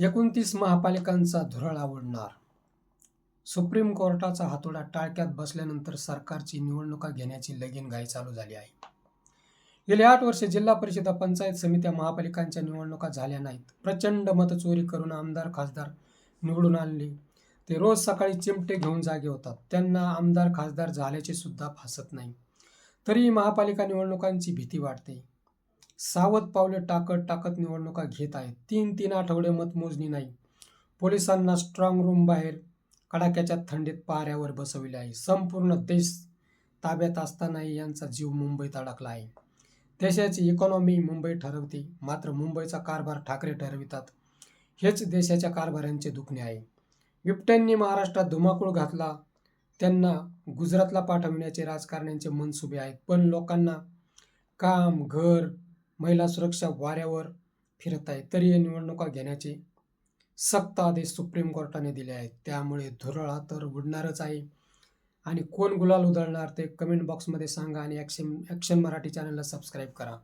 एकोणतीस महापालिकांचा धुरळा आवडणार. सुप्रीम कोर्टाचा हातोडा टाळक्यात बसल्यानंतर सरकारची निवडणुका घेण्याची लगीन घाई चालू झाली आहे. गेली आठ वर्षे जिल्हा परिषदा पंचायत समित्या महापालिकांच्या निवडणुका झाल्या नाहीत. प्रचंड मतचोरी करून आमदार खासदार निवडून आणले. ते रोज सकाळी चिमटे घेऊन जागे होतात. त्यांना आमदार खासदार झाल्याचे सुद्धा फासत नाही. तरीही महापालिका निवडणुकांची भीती वाटते. सावध पावले टाकत टाकत निवडणुका घेत आहेत. तीन तीन आठवडे मतमोजणी नाही. पोलिसांना स्ट्रॉंग रूम बाहेर कडाक्याच्या थंडीत पाऱ्यावर बसविले आहे. संपूर्ण देश ताब्यात असतानाही यांचा जीव मुंबईत अडकला आहे. देशाची इकॉनॉमी मुंबई ठरवते. मात्र मुंबईचा कारभार ठाकरे ठरवितात. हेच देशाच्या कारभाऱ्यांचे दुखणे आहे. बिबट्यांनी महाराष्ट्रात धुमाकूळ घातला. त्यांना गुजरातला पाठविण्याचे राजकारण्यांचे मनसुबे आहेत. पण लोकांना काम घर महिला सुरक्षा वाऱ्यावर फिरत आहे तरी या निवडणुका घेण्याचे सक्त आदेश सुप्रीम कोर्टाने दिले आहेत. त्यामुळे धुरळा तर उडणारच आहे. आणि कोण गुलाल उधळणार ते कमेंट बॉक्समध्ये सांगा आणि ॲक्शन ॲक्शन मराठी चॅनलला सबस्क्राईब करा.